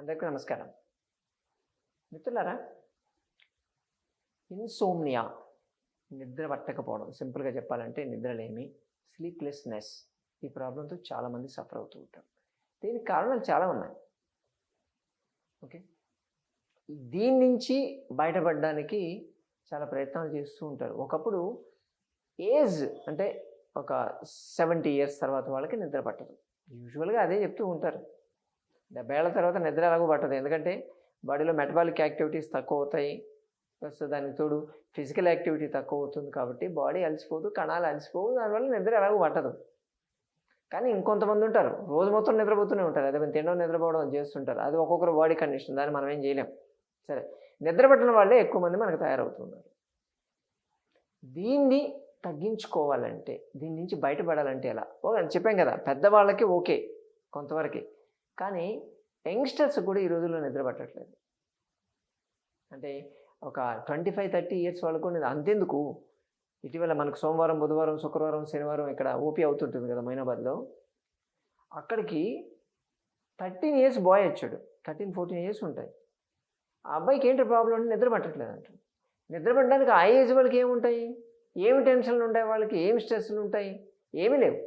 అందరికీ నమస్కారం. మిత్రులారా ఇన్సోమ్నియా నిద్ర పట్టకపోవడం సింపుల్గా చెప్పాలంటే నిద్రలేమి స్లీప్లెస్నెస్ ఈ ప్రాబ్లంతో చాలామంది సఫర్ అవుతూ ఉంటారు. దీనికి కారణాలు చాలా ఉన్నాయి. ఓకే? దీని నుంచి బయటపడడానికి చాలా ప్రయత్నాలు చేస్తూ ఉంటారు. ఒకప్పుడు ఏజ్ అంటే ఒక సెవెంటీ ఇయర్స్ తర్వాత వాళ్ళకి నిద్ర పట్టదు. యూజువల్గా అదే చెప్తూ ఉంటారు. డెబ్బై ఏళ్ళ తర్వాత నిద్ర ఎలాగో పట్టదు. ఎందుకంటే బాడీలో మెటబాలిక్ యాక్టివిటీస్ తక్కువ అవుతాయి ప్లస్ దానికి తోడు ఫిజికల్ యాక్టివిటీ తక్కువ అవుతుంది కాబట్టి బాడీ అలసిపోదు కణాలు అలసిపోవు దానివల్ల నిద్ర ఎలాగో పట్టదు. కానీ ఇంకొంతమంది ఉంటారు. రోజు మొత్తం నిద్రపోతూనే ఉంటారు. అదే మేము తినడం నిద్రపోవడం చేస్తుంటారు. అది ఒక్కొక్కరు బాడీ కండిషన్. దాన్ని మనం ఏం చేయలేం. సరే. నిద్ర పట్టిన వాళ్ళే ఎక్కువ మంది మనకు తయారవుతున్నారు. దీన్ని తగ్గించుకోవాలంటే దీని నుంచి బయటపడాలంటే ఎలా? ఓ చెప్పాం కదా. పెద్దవాళ్ళకి ఓకే. కొంతవరకే. కానీ యంగ్స్టర్స్ కూడా ఈ రోజుల్లో నిద్ర పట్టట్లేదు. అంటే ఒక ట్వంటీ ఫైవ్ థర్టీ ఇయర్స్ వాళ్ళకు నేను అంతెందుకు? ఇటీవల మనకు సోమవారం బుధవారం శుక్రవారం శనివారం ఇక్కడ ఓపీ అవుతుంటుంది కదా మైనాబాద్లో. అక్కడికి థర్టీన్ ఇయర్స్ బాయ్ వచ్చాడు. థర్టీన్ ఫోర్టీన్ ఇయర్స్ ఉంటాయి. ఆ అబ్బాయికి ఏంటి ప్రాబ్లం అంటే నిద్ర పట్టట్లేదు అంట నిద్ర పట్టడానికి ఆ ఏజ్ వాళ్ళకి ఏముంటాయి? ఏమి టెన్షన్లు ఉంటాయి వాళ్ళకి? ఏమి స్ట్రెస్లు ఉంటాయి? ఏమీ లేవు.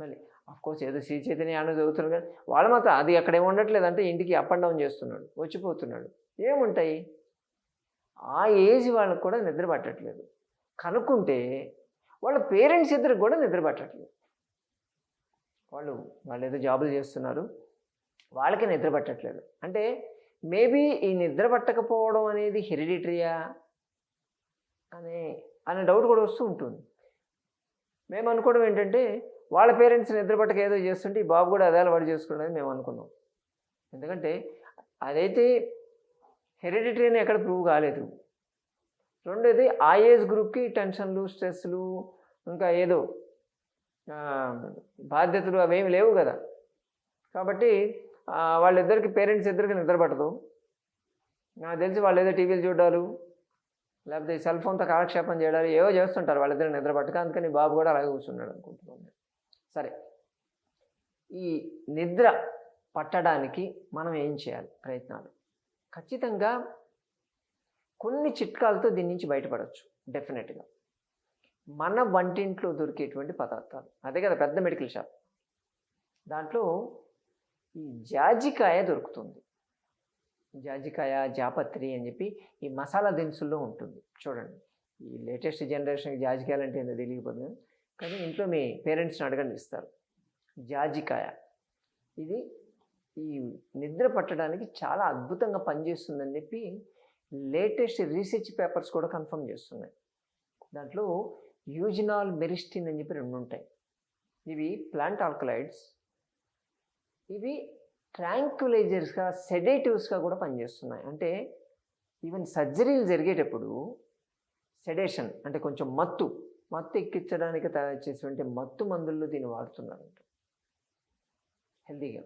మళ్ళీ కోర్స్ ఏదో శ్రీ చైతన్య అన్న చదువుతున్నారు కానీ వాళ్ళ మాత్రం అది అక్కడ ఉండట్లేదంటే ఉండట్లేదు. అంటే ఇంటికి అప్ అండ్ డౌన్ చేస్తున్నాడు వచ్చిపోతున్నాడు. ఏముంటాయి? ఆ ఏజ్ వాళ్ళకు కూడా నిద్ర పట్టట్లేదు. కనుక్కుంటే వాళ్ళ పేరెంట్స్ ఇద్దరికి కూడా నిద్ర పట్టట్లేదు. వాళ్ళు వాళ్ళు ఏదో జాబులు చేస్తున్నారు వాళ్ళకి నిద్ర పట్టట్లేదు. అంటే మేబీ ఈ నిద్ర పట్టకపోవడం అనేది హెరిడిటరీయా? అనే అనే డౌట్ కూడా వస్తూ ఉంటుంది. మేము అనుకోవడం ఏంటంటే వాళ్ళ పేరెంట్స్ నిద్ర పట్టక ఏదో చేస్తుంటే ఈ బాబు కూడా అదే అలవాటు చేసుకున్నది మేము అనుకున్నాం. ఎందుకంటే అదైతే హెరిడిటరీ అని ఎక్కడ ప్రూవ్ కాలేదు. రెండోది ఆ ఏజ్ గ్రూప్కి టెన్షన్లు స్ట్రెస్లు ఇంకా ఏదో బాధ్యతలు అవేమి లేవు కదా. కాబట్టి వాళ్ళిద్దరికి పేరెంట్స్ ఇద్దరికి నిద్ర పట్టదు. నాకు తెలిసి వాళ్ళు ఏదో టీవీలు చూడాలు లేకపోతే సెల్ ఫోన్తో కాలక్షేపం చేయడాలు ఏవో చేస్తుంటారు వాళ్ళిద్దరు నిద్ర పట్టక. అందుకని బాబు కూడా అలాగే కూర్చున్నాడు అనుకుంటున్నాను సరే. ఈ నిద్ర పట్టడానికి మనం ఏం చేయాలి? ప్రయత్నాలు. ఖచ్చితంగా కొన్ని చిట్కాలతో దీని నుంచి బయటపడవచ్చు డెఫినెట్గా మన వంటింట్లో దొరికేటువంటి పదార్థాలు. అదే కదా పెద్ద మెడికల్ షాప్. దాంట్లో ఈ జాజికాయ దొరుకుతుంది. జాజికాయ జాపత్రి అని చెప్పి ఈ మసాలా దినుసుల్లో ఉంటుంది. చూడండి. ఈ లేటెస్ట్ జనరేషన్కి జాజికాయలు అంటే ఏందో తెలియకపోతుంది. కానీ ఇంట్లో మీ పేరెంట్స్ని అడగండి ఇస్తారు. జాజికాయ. ఇది ఈ నిద్ర పట్టడానికి చాలా అద్భుతంగా పనిచేస్తుందని చెప్పి లేటెస్ట్ రీసెర్చ్ పేపర్స్ కూడా కన్ఫర్మ్ చేస్తున్నాయి. దాంట్లో యూజినాల్ మెరిస్టిన్ అని చెప్పి రెండు ఉంటాయి. ఇవి ప్లాంట్ ఆల్కలైడ్స్. ఇవి ట్రాంక్యులైజర్స్గా సెడేటివ్స్గా కూడా పనిచేస్తున్నాయి. అంటే ఈవెన్ సర్జరీలు జరిగేటప్పుడు సెడేషన్ అంటే కొంచెం మత్తు మత్తు ఎక్కించడానికి తయారు చేసేటువంటి మత్తు మందుల్లో దీన్ని వాడుతున్నారంట. హెల్తీగా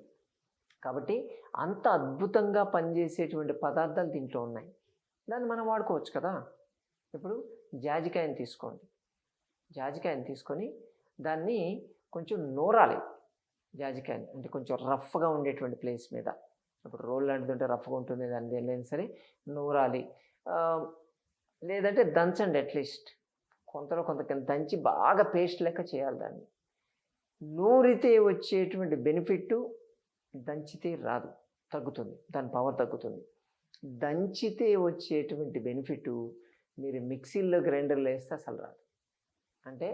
కాబట్టి అంత అద్భుతంగా పనిచేసేటువంటి పదార్థాలు దీంట్లో ఉన్నాయి. దాన్ని మనం వాడుకోవచ్చు కదా? ఇప్పుడు జాజికాయని తీసుకోండి. జాజికాయని తీసుకొని దాన్ని కొంచెం నూరాలి. జాజికాయని అంటే కొంచెం రఫ్గా ఉండేటువంటి ప్లేస్ మీద. ఇప్పుడు రోల్ లాంటిది ఉంటే రఫ్గా ఉంటుంది దాన్ని లేని సరే నూరాలి. లేదంటే దంచండి అట్లీస్ట్. కొంతలో కొంత కింద దంచి బాగా పేస్ట్ లెక్క చేయాలి దాన్ని. నూరితే వచ్చేటువంటి బెనిఫిట్ దంచితే రాదు తగ్గుతుంది దాని పవర్ తగ్గుతుంది. దంచితే వచ్చేటువంటి బెనిఫిట్ మీరు మిక్సీల్లో గ్రైండర్లో వేస్తే అసలు రాదు. అంటే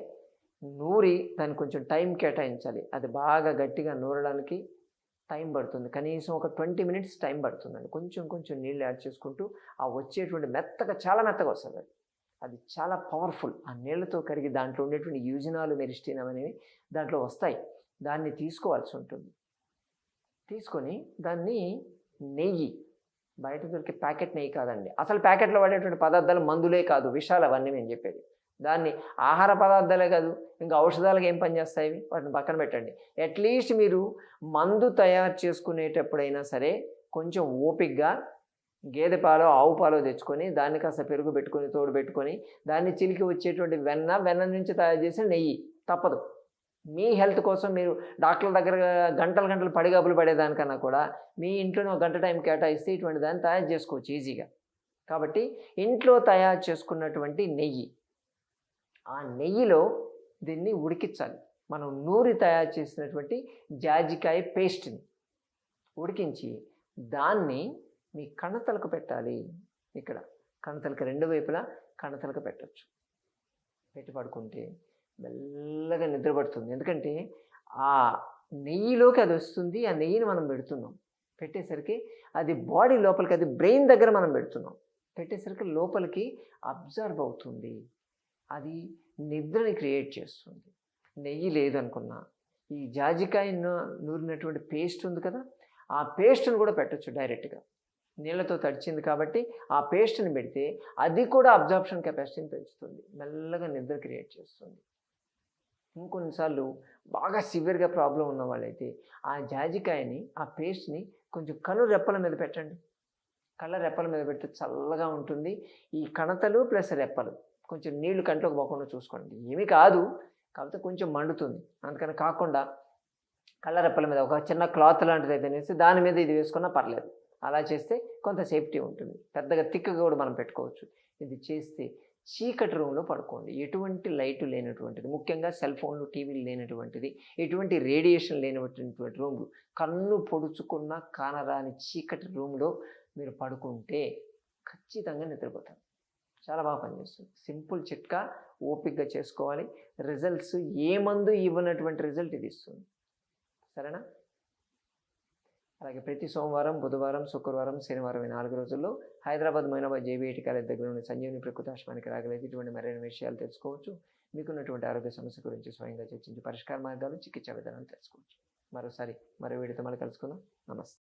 నూరి దానికి కొంచెం టైం కేటాయించాలి. అది బాగా గట్టిగా నూరడానికి టైం పడుతుంది. కనీసం ఒక ట్వంటీ మినిట్స్ టైం పడుతుందండి. కొంచెం కొంచెం నీళ్ళు యాడ్ చేసుకుంటూ ఆ వచ్చేటువంటి మెత్తగా చాలా మెత్తగా వస్తుంది అది. అది చాలా పవర్ఫుల్ ఆ నీళ్ళతో కరిగి దాంట్లో ఉండేటువంటి యూజనాలు మెరిస్టినం అనేవి దాంట్లో వస్తాయి. దాన్ని తీసుకోవాల్సి ఉంటుంది. తీసుకొని దాన్ని నెయ్యి బయట దొరికే ప్యాకెట్ నెయ్యి కాదండి. అసలు ప్యాకెట్లో వాడేటువంటి పదార్థాలు మందులే కాదు విషాలు అవన్నీ మేము చెప్పేది. దాన్ని ఆహార పదార్థాలే కాదు ఇంకా ఔషధాలకు ఏం పనిచేస్తాయి వాటిని పక్కన పెట్టండి. అట్లీస్ట్ మీరు మందు తయారు చేసుకునేటప్పుడైనా సరే కొంచెం ఓపిక్గా గేదె పాలు ఆవు పాలు తెచ్చుకొని దాన్ని కాస్త పెరుగు పెట్టుకొని తోడు పెట్టుకొని దాన్ని చిలికి వచ్చేటువంటి వెన్న వెన్న నుంచి తయారు చేసిన నెయ్యి. తప్పదు. మీ హెల్త్ కోసం మీరు డాక్టర్ల దగ్గర గంటలు గంటలు పడిగాపులు పడేదానికన్నా కూడా మీ ఇంట్లోనే ఒక గంట టైం కేటాయిస్తే ఇటువంటి దాన్ని తయారు చేసుకోవచ్చు ఈజీగా. కాబట్టి ఇంట్లో తయారు చేసుకున్నటువంటి నెయ్యి. ఆ నెయ్యిలో దీన్ని ఉడికించాలి. మనం నూరి తయారు చేసినటువంటి జాజికాయ పేస్ట్ని ఉడికించి దాన్ని మీ కణతలకు పెట్టాలి. ఇక్కడ కణతలకు రెండు వైపులా కణతలకు పెట్టచ్చు. పెట్టి పడుకుంటే మెల్లగా నిద్రపడుతుంది ఎందుకంటే ఆ నెయ్యిలోకి అది వస్తుంది. ఆ నెయ్యిని మనం పెడుతున్నాం. పెట్టేసరికి అది బాడీ లోపలికి అది బ్రెయిన్ దగ్గర మనం పెడుతున్నాం. పెట్టేసరికి లోపలికి అబ్జర్వ్ అవుతుంది. అది నిద్రని క్రియేట్ చేస్తుంది. నెయ్యి లేదనుకున్నా. ఈ జాజికాయ నూరినటువంటి పేస్ట్ ఉంది కదా ఆ పేస్ట్ని కూడా పెట్టచ్చు డైరెక్ట్గా. నీళ్ళతో తడిచింది కాబట్టి ఆ పేస్ట్ని పెడితే అది కూడా అబ్జార్ప్షన్ కెపాసిటీని పెంచుతుంది. మెల్లగా నిద్ర క్రియేట్ చేస్తుంది. ఇంకొన్నిసార్లు బాగా సివియర్గా ప్రాబ్లం ఉన్న వాళ్ళైతే ఆ జాజికాయని ఆ పేస్ట్ని కొంచెం కను రెప్పల మీద పెట్టండి. కళ్ళ రెప్పల మీద పెడితే చల్లగా ఉంటుంది. ఈ కణతలు ప్లస్ రెప్పలు. కొంచెం నీళ్ళు కంట్లోకి పోకుండా చూసుకోండి. ఏమీ కాదు కాకపోతే కొంచెం మండుతుంది. అందుకని కాకుండా కళ్ళ రెప్పల మీద ఒక చిన్న క్లాత్ లాంటిది అయితే వేసి దాని మీద ఇది వేసుకున్నా పర్లేదు. అలా చేస్తే కొంత సేఫ్టీ ఉంటుంది. పెద్దగా తిక్కగా కూడా మనం పెట్టుకోవచ్చు. ఇది చేస్తే చీకటి రూమ్లో పడుకోండి. ఎటువంటి లైట్ లేనటువంటిది ముఖ్యంగా సెల్ ఫోన్లు టీవీలు లేనటువంటిది ఎటువంటి రేడియేషన్ లేనటువంటి రూమ్లు కన్ను పొడుచుకున్న కానరాని చీకటి రూమ్లో మీరు పడుకుంటే ఖచ్చితంగా నిద్రపోతారు. చాలా బాగా పనిచేస్తుంది. సింపుల్ చిట్కా ఓపిక్గా చేసుకోవాలి. రిజల్ట్స్ ఏ మందు ఇవ్వనటువంటి రిజల్ట్ ఇది ఇస్తుంది. సరేనా? అలాగే ప్రతి సోమవారం బుధవారం శుక్రవారం శనివారం ఈ నాలుగు రోజుల్లో హైదరాబాద్ మైనాబాద్ జేబీఐటి కాలేజ్ దగ్గర ఉన్న సంజీవని ప్రకృతాశ్రమానికి రాగలేదు. ఇటువంటి మరైన విషయాలు తెలుసుకోవచ్చు. మీకున్నటువంటి ఆరోగ్య సమస్య గురించి స్వయంగా చర్చించి పరిష్కార మార్గాలు చికిత్సా విధానాలు తెలుసుకోవచ్చు. మరోసారి మరో వీడితో మళ్ళీ కలుసుకుందాం. నమస్తే.